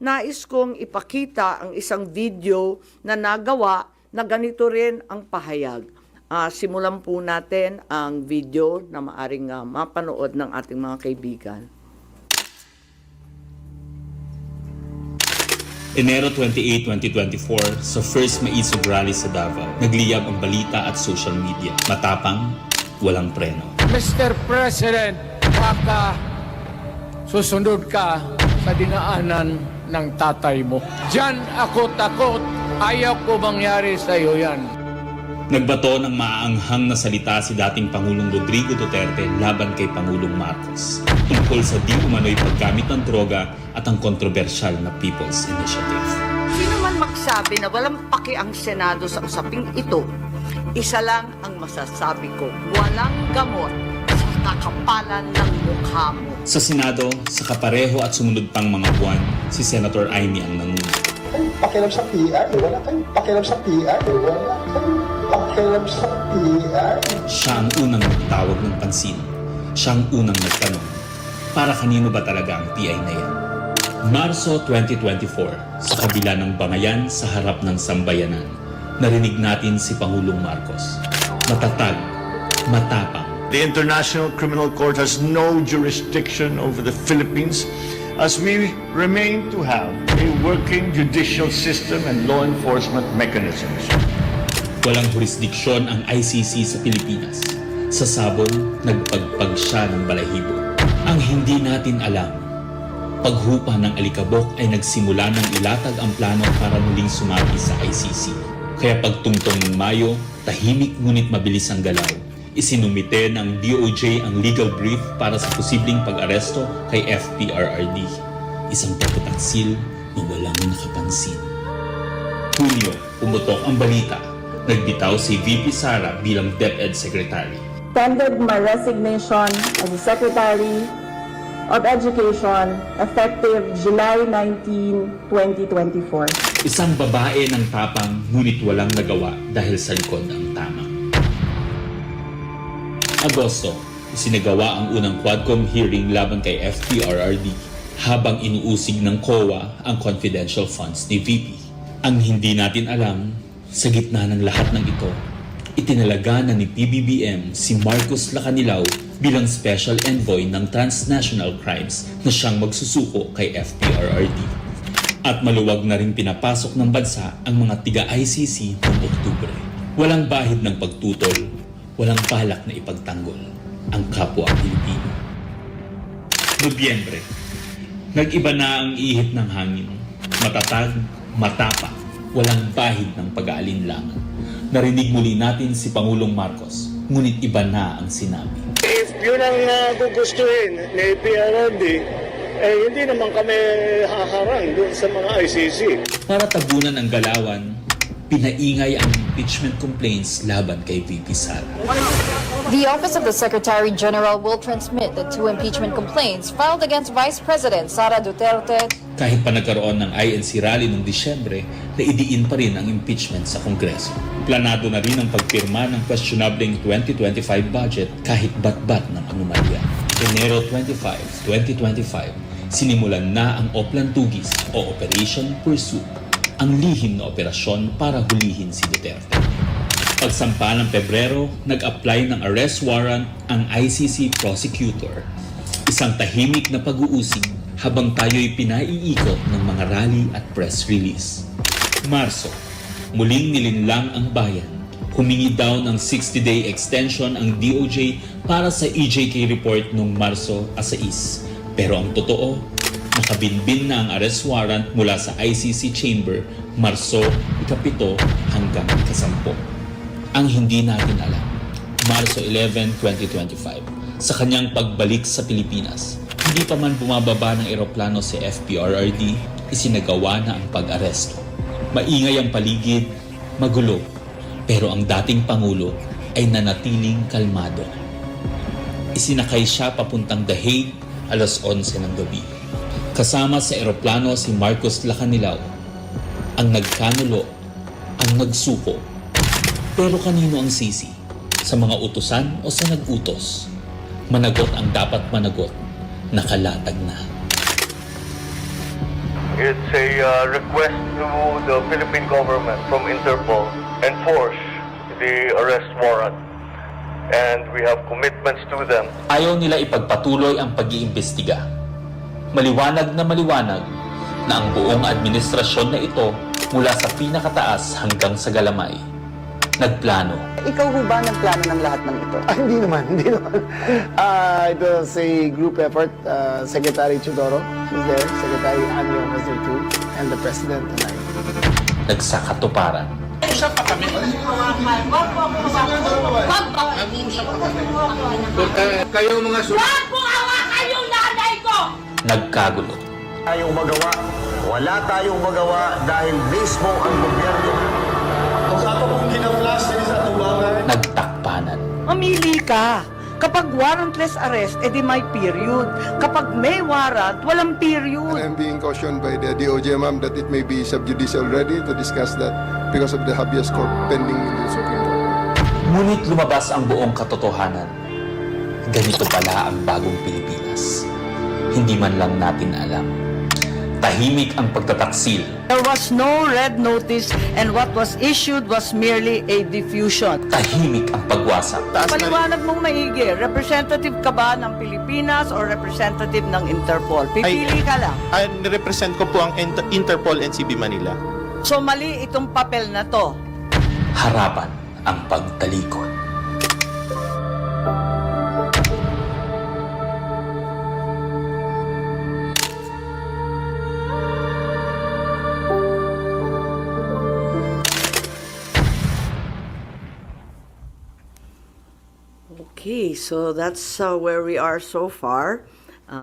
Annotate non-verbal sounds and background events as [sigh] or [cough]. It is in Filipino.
nais kong ipakita ang isang video na nagawa na ganito rin ang pahayag. Ah, simulan po natin ang video na maaring ah, mapanood ng ating mga kaibigan. Enero 28, 2024, sa first Maisog Rally sa Davao, nagliyab ang balita at social media. Matapang, walang preno. Mr. President, baka susunod ka sa dinaanan ng tatay mo. Diyan ako takot. Ayaw ko mangyari sa iyo yan. Nagbato ng maaanghang na salita si dating Pangulong Rodrigo Duterte laban kay Pangulong Marcos tungkol sa di umano'y paggamit ng droga at ang kontrobersyal na People's Initiative. Sino man magsabi na walang paki ang Senado sa usaping ito, isa lang ang masasabi ko, walang gamot sa kakapalan ng mukha mo. Sa Senado, sa kapareho at sumunod pang mga buwan, si Senator Amy ang nanguna. kayong pakialam sa PR. Wala kayong pakialam sa PR. Wala kayong pakialam sa PR. Siya ang unang nagtawag ng pansin. Siya ang unang nagtanong, para kanino ba talaga ang PI na yan? Marso 2024, sa kabila ng bangayan sa harap ng sambayanan, narinig natin si Pangulong Marcos. Matatag, matapang, The International Criminal Court has no jurisdiction over the Philippines as we remain to have a working judicial system and law enforcement mechanisms. walang jurisdiksyon ang ICC sa Pilipinas. Sa sabong, nagpagpag siya ng balahibo. Ang hindi natin alam, paghupa ng alikabok ay nagsimula ng ilatag ang plano para muling sumagi sa ICC. Kaya pagtungtong ng Mayo, tahimik ngunit mabilis ang galaw. Isinumite ng DOJ ang legal brief para sa posibleng pag-aresto kay FPRRD. Isang pagpataksil na walang nakapansin. Hunyo, pumutok ang balita. Nagbitaw si VP Sara bilang DepEd Secretary. tendered my resignation as the Secretary of Education effective July 19, 2024. Isang babae ng tapang ngunit walang nagawa dahil sa likod ang tama. Agosto, isinagawa ang unang Quadcom hearing laban kay FPRRD habang inuusig ng COA ang confidential funds ni VP. Ang hindi natin alam, sa gitna ng lahat ng ito, itinalaga na ni PBBM si Marcos Lacanilaw bilang special envoy ng transnational crimes na siyang magsusuko kay FPRRD. At maluwag na rin pinapasok ng bansa ang mga tiga-ICC noong Oktubre. Walang bahid ng pagtutol, walang palak na ipagtanggol ang kapwa Pilipino. Nobyembre, nag-iba na ang ihip ng hangin. Matatag, matapang, walang bahid ng pag-aalinlangan. Narinig muli natin si Pangulong Marcos, ngunit iba na ang sinabi. If yun ang uh, gugustuhin ni PRRD, eh hindi naman kami haharang doon sa mga ICC. Para tabunan ang galawan, pinaingay ang impeachment complaints laban kay VP Sara. The Office of the Secretary General will transmit the two impeachment complaints filed against Vice President Sara Duterte Kahit pa nagkaroon ng INC rally noong Disyembre, naidiin pa rin ang impeachment sa Kongreso. Planado na rin ang pagpirma ng questionableng 2025 budget kahit bat-bat ng anomalya. Enero 25, 2025, sinimulan na ang Oplan Tugis o Operation Pursuit, ang lihim na operasyon para hulihin si Duterte. Pagsampa ng Pebrero, nag-apply ng arrest warrant ang ICC prosecutor. Isang tahimik na pag-uusig habang tayo'y pinaiikot ng mga rally at press release. Marso, muling nilinlang ang bayan. Humingi daw ng 60-day extension ang DOJ para sa EJK report noong Marso 6. Pero ang totoo, nakabinbin na ang arrest warrant mula sa ICC chamber Marso 7 hanggang 10 ang hindi natin alam. Marso 11, 2025, sa kanyang pagbalik sa Pilipinas, hindi pa man bumababa ng eroplano si FPRRD, isinagawa na ang pag-aresto. Maingay ang paligid, magulo, pero ang dating Pangulo ay nanatiling kalmado. Isinakay siya papuntang The Hague alas 11 ng gabi. Kasama sa eroplano si Marcos Lacanilaw, ang nagkanulo, ang nagsuko, pero kanino ang sisi? Sa mga utusan o sa nag-utos? Managot ang dapat managot, nakalatag na. It's a uh, request to the Philippine government from Interpol enforce the arrest warrant. And we have commitments to them Ayaw nila ipagpatuloy ang pag-iimbestiga. Maliwanag na maliwanag na ang buong administrasyon na ito mula sa pinakataas hanggang sa galamay. Nagplano Ikaw ho ba nagplano ng lahat ng ito? [laughs] Ah, hindi naman, hindi naman. Ah, it was a group effort. Uh, Secretary Chudoro was there, Secretary Anyo was there too, and the President and I. nagsakatuparan. Kayo mga su- Nagkagulo. tayong magawa. Wala tayong magawa dahil mismo ang gobyerno Nagtakpanan. Mamili ka. Kapag warrantless arrest, edi may period. Kapag may warrant, walang period. I'm being cautioned by the DOJ, ma'am, that it may be sub judice already to discuss that because of the habeas corpus pending in the Supreme Court. Ngunit lumabas ang buong katotohanan. Ganito pala ang bagong Pilipinas. Hindi man lang natin alam. Tahimik ang pagtataksil. There was no red notice and what was issued was merely a diffusion. Tahimik ang pagwasak. Paliwanag mong maigi, representative ka ba ng Pilipinas or representative ng Interpol? Pipili ka lang. Ah, represent ko po ang Inter- Interpol NCB Manila. So mali itong papel na to. Harapan ang pagtalikod. So that's uh, where we are so far.